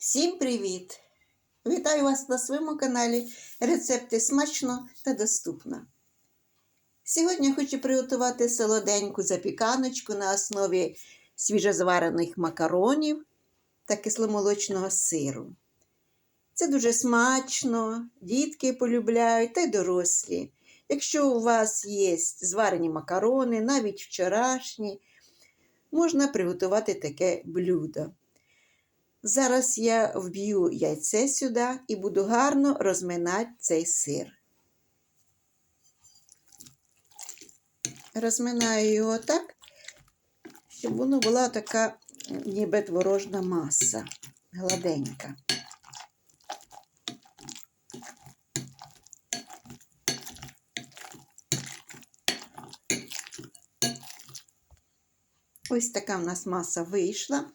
Всім привіт! Вітаю вас на своєму каналі Рецепти смачно та доступно. Сьогодні хочу приготувати солоденьку запіканочку на основі свіжозварених макаронів та кисломолочного сиру. Це дуже смачно, дітки полюбляють та й дорослі. Якщо у вас є зварені макарони, навіть вчорашні, можна приготувати таке блюдо. Зараз я вб'ю яйце сюди і буду гарно розминати цей сир. Розминаю його так, щоб воно була така ніби творожна маса, гладенька. Ось така в нас маса вийшла.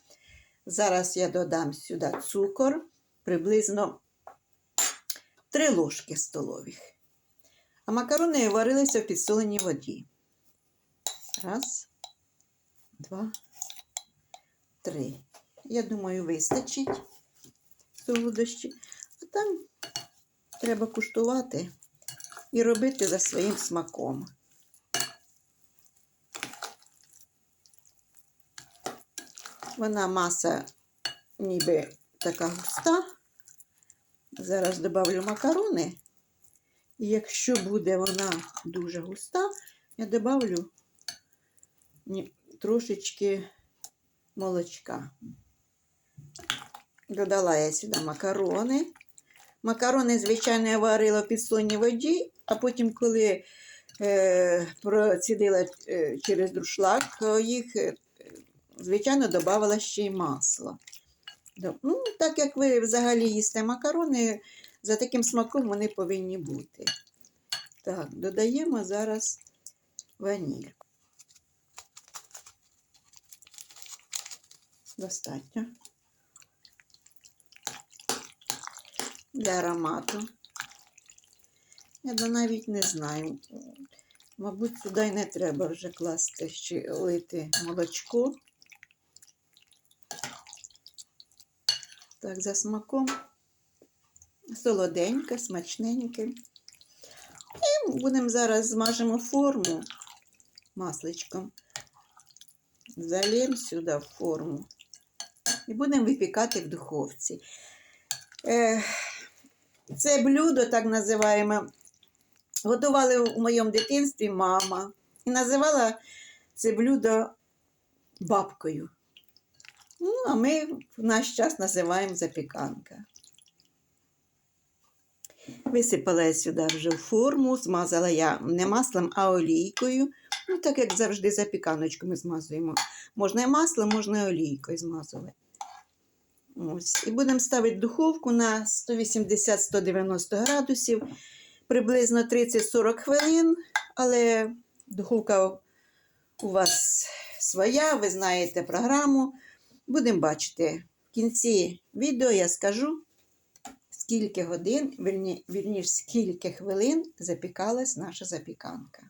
Зараз я додам сюди цукор, приблизно 3 ложки столових. А макарони варилися в підсоленій воді. Раз, два, три. Я думаю, вистачить солодощі. А там треба куштувати і робити за своїм смаком. Вона маса ніби така густа. Зараз додавлю макарони. І якщо буде вона дуже густа, я додавлю трошечки молочка. Додала я сюди макарони. Макарони, звичайно, я варила в підслонній воді, а потім, коли е, процідила е, через друшлак, їх е, звичайно, додавала ще й масло. Ну, Так як ви взагалі їсте макарони, за таким смаком вони повинні бути. Так, додаємо зараз ваніль. Достатньо. Для аромату. Я навіть не знаю. Мабуть, сюди не треба вже класти ще лити молочко. Так, за смаком солоденьке, смачненьке. І будемо зараз змажемо форму масличком. Залємо сюди в форму. І будемо випікати в духовці. Це блюдо, так називаємо, готували у моєму дитинстві мама. І називала це блюдо бабкою. Ну, а ми в наш час називаємо запіканка. Висипала я сюди вже форму, змазала я не маслом, а олійкою. Ну, так як завжди запіканочку ми змазуємо. Можна і маслом, можна і олійкою змазувати. Ось. І будемо ставити духовку на 180-190 градусів, приблизно 30-40 хвилин, але духовка у вас своя, ви знаєте програму. Будемо бачити, в кінці відео я скажу, скільки годин, вірні, вірніш, скільки хвилин запікалась наша запіканка.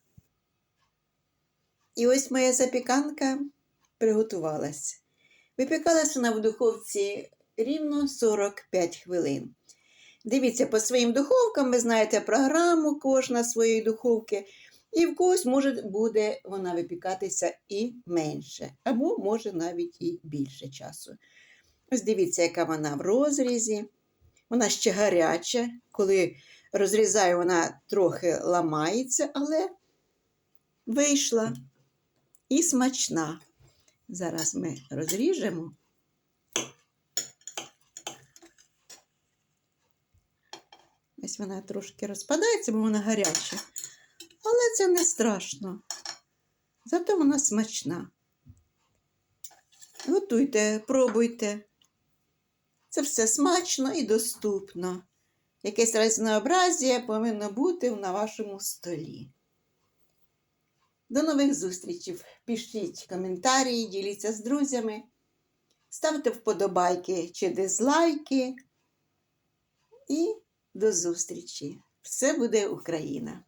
І ось моя запіканка приготувалась. Випікалась вона в духовці рівно 45 хвилин. Дивіться, по своїм духовкам, ви знаєте програму кожна своєї духовки. І в когось може буде вона випікатися і менше, або може навіть і більше часу. Ось дивіться, яка вона в розрізі. Вона ще гаряча, коли розрізаю, вона трохи ламається, але вийшла і смачна. Зараз ми розріжемо. Ось вона трошки розпадається, бо вона гаряча. Це не страшно. Зато вона смачна. Готуйте, пробуйте. Це все смачно і доступно. Якесь різнообразія повинно бути на вашому столі. До нових зустрічей. Пишіть коментарі, діліться з друзями. Ставте вподобайки чи дизлайки. І до зустрічі! Все буде Україна!